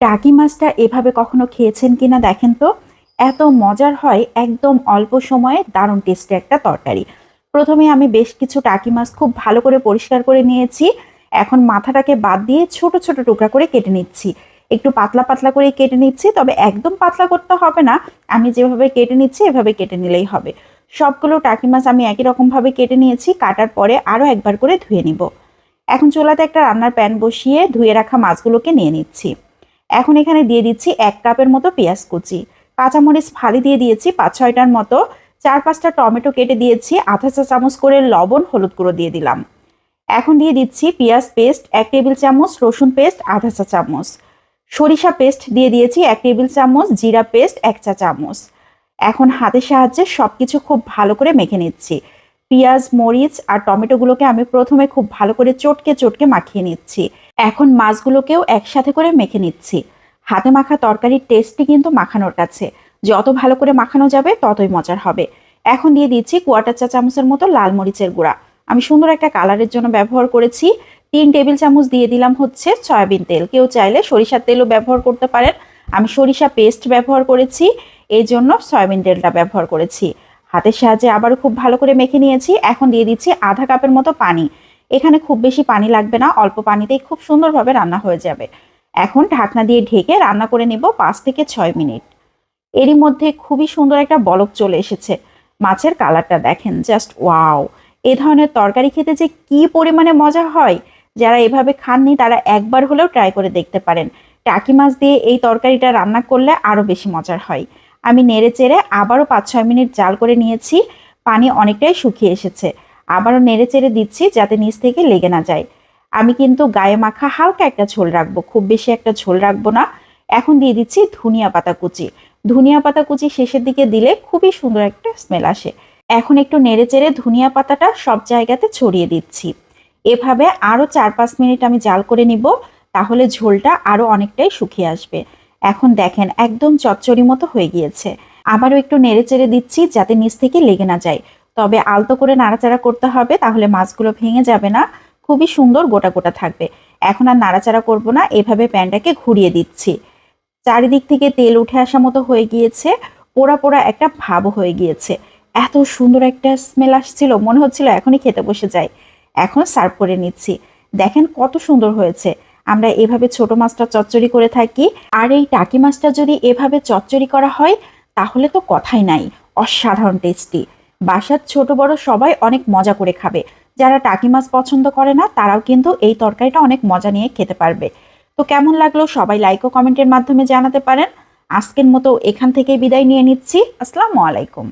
টাকি মাছটা এভাবে কখনো খেয়েছেন কিনা দেখেন তো? এত মজার হয় একদম অল্প সময়ে দারুণ টেস্টে একটা তরকারি। প্রথমে আমি বেশ কিছু টাকি মাছ খুব ভালো করে পরিষ্কার করে নিয়েছি। এখন মাথাটাকে বাদ দিয়ে ছোট ছোট টুকরা করে কেটে নিচ্ছি। একটু পাতলা পাতলা করে কেটে নিচ্ছি, তবে একদম পাতলা করতে হবে না। আমি যেভাবে কেটে নিচ্ছি, এভাবে কেটে নিলেই হবে। সবগুলো টাকি মাছ আমি একই রকমভাবে কেটে নিয়েছি, কাটার পরে আরও একবার করে ধুয়ে নিব। এখন চুলাতে একটা রান্নার প্যান বসিয়ে ধুয়ে রাখা মাছগুলোকে নিয়ে নিচ্ছি। এখন এখানে দিয়ে দিচ্ছি এক কাপের মতো পেঁয়াজ কুচি। কাঁচামরিচ ফালি দিয়ে দিয়েছি পাঁচ ছয়টার মতো। চার পাঁচটা টমেটো কেটে দিয়েছি, আধা চা চামচ করে লবণ, হলুদ গুঁড়ো দিয়ে দিলাম। এখন দিয়ে দিচ্ছি পেঁয়াজ পেস্ট, এক টেবিল চামচ রসুন পেস্ট, আধা চা চামচ। সরিষা পেস্ট দিয়ে দিয়েছি এক টেবিল চামচ, জিরা পেস্ট, এক চা চামচ। এখন হাতের সাহায্যে সব কিছু খুব ভালো করে মেখে নিচ্ছি। পেঁয়াজ, মরিচ আর টমেটোগুলোকে আমি প্রথমে খুব ভালো করে চটকে চটকে মাখিয়ে নিচ্ছি। এখন মাছগুলোকেও একসাথে করে মেখে নিচ্ছি। হাতে মাখা তরকারির টেস্টই কিন্তু মাখানোর কাছে। যত ভালো করে মাখানো যাবে, ততই মজার হবে। এখন দিয়ে দিচ্ছি কোয়াটার চা চামচের মতো লাল মরিচের গুঁড়া। আমি সুন্দর একটা কালারের জন্য ব্যবহার করেছি। তিন টেবিল চামচ দিয়ে দিলাম হচ্ছে সয়াবিন তেল। কেউ চাইলে সরিষার তেলও ব্যবহার করতে পারেন। আমি সরিষা পেস্ট ব্যবহার করেছি। এই জন্য সয়াবিন তেলটা ব্যবহার করেছি। হাতের সাহায্যে আবারও খুব ভালো করে মেখে নিয়েছি। এখন দিয়ে দিচ্ছি আধা কাপের মতো পানি। এখানে খুব বেশি পানি লাগবে না, অল্প পানিতেই খুব সুন্দরভাবে রান্না হয়ে যাবে। এখন ঢাকনা দিয়ে ঢেকে রান্না করে নেব পাঁচ থেকে ছয় মিনিট। এরই মধ্যে খুবই সুন্দর একটা বলক চলে এসেছে। মাছের কালারটা দেখেন, জাস্ট ওয়াও! এ ধরনের তরকারি খেতে যে কি পরিমাণে মজা হয়! যারা এভাবে খাননি তারা একবার হলেও ট্রাই করে দেখতে পারেন। টাকি মাছ দিয়ে এই তরকারিটা রান্না করলে আরও বেশি মজার হয়। আমি নেড়ে চেড়ে আবারও পাঁচ ছয় মিনিট জাল করে নিয়েছি, পানি অনেকটাই শুকিয়ে এসেছে। আবারও নেড়ে চেড়ে দিচ্ছি যাতে নিচ থেকে লেগে না যায়। আমি কিন্তু গায়ে মাখা হালকা একটা ঝোল রাখব, খুব বেশি একটা ঝোল রাখব না। এখন দিয়ে দিচ্ছি ধনিয়া পাতা কুচি। ধনিয়া পাতা কুচি শেষের দিকে দিলে খুবই সুন্দর একটা স্মেল আসে। এখন একটু নেড়ে চেড়ে ধনিয়া পাতাটা সব জায়গাতে ছড়িয়ে দিচ্ছি। এভাবে আরও চার পাঁচ মিনিট আমি জাল করে নিব, তাহলে ঝোলটা আরও অনেকটাই শুকিয়ে আসবে। এখন দেখেন একদম চচ্চড়ি মতো হয়ে গিয়েছে। আবারও একটু নেড়ে চেড়ে দিচ্ছি যাতে নিচ থেকে লেগে না যায়। তবে আলতো করে নাড়াচাড়া করতে হবে, তাহলে মাছগুলো ভেঙে যাবে না। খুবই সুন্দর গোটা গোটা থাকবে। এখন আর নাড়াচাড়া করব না, এভাবে প্যানটাকে ঘুরিয়ে দিচ্ছি। চারিদিক থেকে তেল উঠে আসা মতো হয়ে গিয়েছে, পোড়া পোড়া একটা ভাবও হয়ে গিয়েছে। এত সুন্দর একটা স্মেল আসছিল, মনে হচ্ছিল এখনই খেতে বসে যাই। এখন সার্ভ করে নিচ্ছি। দেখেন কত সুন্দর হয়েছে। আমরা এভাবে ছোট মাছটা চচ্চড়ি করে থাকি, আর এই টাকি মাছটা যদি এভাবে চচ্চড়ি করা হয়, তাহলে তো কথাই নাই। অসাধারণ টেস্টি বাসার ছোট বড় সবাই অনেক মজা করে খাবে। যারা টাকি মাছ পছন্দ করে না, তারাও কিন্তু এই তরকারিটা অনেক মজা নিয়ে খেতে পারবে। তো কেমন লাগল সবাই লাইক ও কমেন্টের মাধ্যমে জানাতে পারেন। আজকের মতো এখান থেকে বিদায় নিয়ে নিচ্ছি। আসসালামু আলাইকুম।